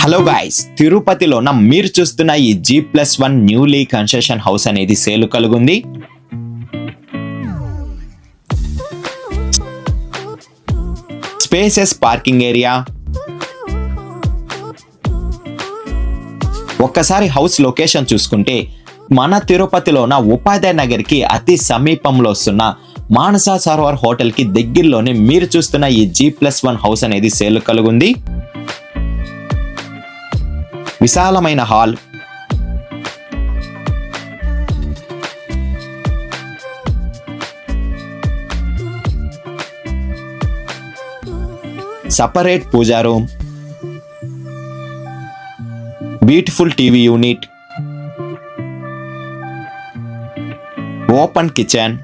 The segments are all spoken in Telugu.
హలో గాయస్ తిరుపతిలో మీరు చూస్తున్న ఈ G plus one newly construction house అనేది సేలు కలుగుంది. స్పేసెస్ పార్కింగ్ ఏరియా ఒక్కసారి హౌస్ లొకేషన్ చూసుకుంటే మన తిరుపతిలో ఉన్న ఉపాధ్యాయ నగర్కి అతి సమీపంలో వస్తున్న మానసా సరోవర్ హోటల్కి దగ్గరలోనే మీరు చూస్తున్న ఈ జీ ప్లస్ వన్ హౌస్ అనేది సేలు కలుగుంది. విశాలమైన hall. Separate puja room. Beautiful TV unit. Open kitchen.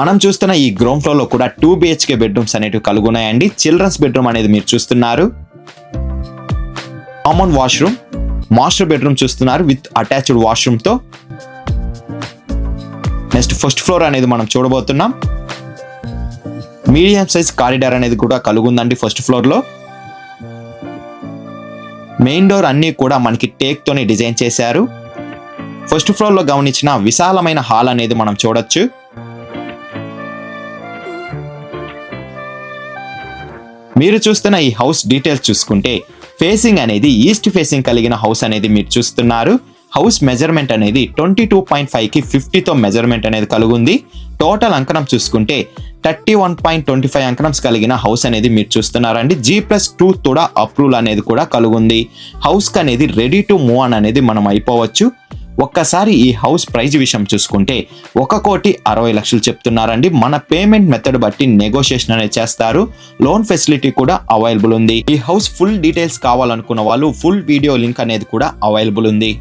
మనం చూస్తున్న ఈ గ్రౌండ్ ఫ్లోర్లో కూడా టూ బిహెచ్కే బెడ్రూమ్స్ అనేవి కలుగున్నాయండి. చిల్డ్రన్స్ బెడ్రూమ్ అనేది మీరు చూస్తున్నారు. కామన్ వాష్రూమ్ మాస్టర్ బెడ్రూమ్ చూస్తున్నారు విత్ అటాచ్డ్ వాష్రూమ్తో. నెక్స్ట్ ఫస్ట్ ఫ్లోర్ అనేది మనం చూడబోతున్నాం. మీడియం సైజ్ కారిడార్ అనేది కూడా కలుగుందండి ఫస్ట్ ఫ్లోర్లో. మెయిన్ డోర్ అన్ని కూడా మనకి టేక్ తోని డిజైన్ చేశారు. ఫస్ట్ ఫ్లోర్లో గమనించిన విశాలమైన హాల్ అనేది మనం చూడొచ్చు. మీరు చూస్తున్న ఈ హౌస్ డీటెయిల్స్ చూసుకుంటే ఫేసింగ్ అనేది ఈస్ట్ ఫేసింగ్ కలిగిన హౌస్ అనేది మీరు చూస్తున్నారు. హౌస్ మెజర్మెంట్ అనేది ట్వంటీ టూ పాయింట్ ఫైవ్కి ఫిఫ్టీతో మెజర్మెంట్ అనేది కలుగుంది. టోటల్ అంకణం చూసుకుంటే thirty one point twenty five అంకణమ్స్ కలిగిన హౌస్ అనేది మీరు చూస్తున్నారండి. జీ ప్లస్ టూ కూడా అప్రూవల్ అనేది కూడా కలుగుంది. హౌస్కి అనేది రెడీ టు మూవ్ ఆన్ అనేది మనం అయిపోవచ్చు. ఒక్కసారి ఈ హౌస్ ప్రైజ్ విషయం చూసుకుంటే ఒక కోటి అరవై లక్షలు చెప్తున్నారండి. మన పేమెంట్ మెథడ్ బట్టి నెగోషియేషన్ అనేది చేస్తారు. లోన్ ఫెసిలిటీ కూడా అవైలబుల్ ఉంది. ఈ హౌస్ ఫుల్ డీటెయిల్స్ కావాలనుకున్న వాళ్ళు ఫుల్ వీడియో లింక్ అనేది కూడా అవైలబుల్ ఉంది.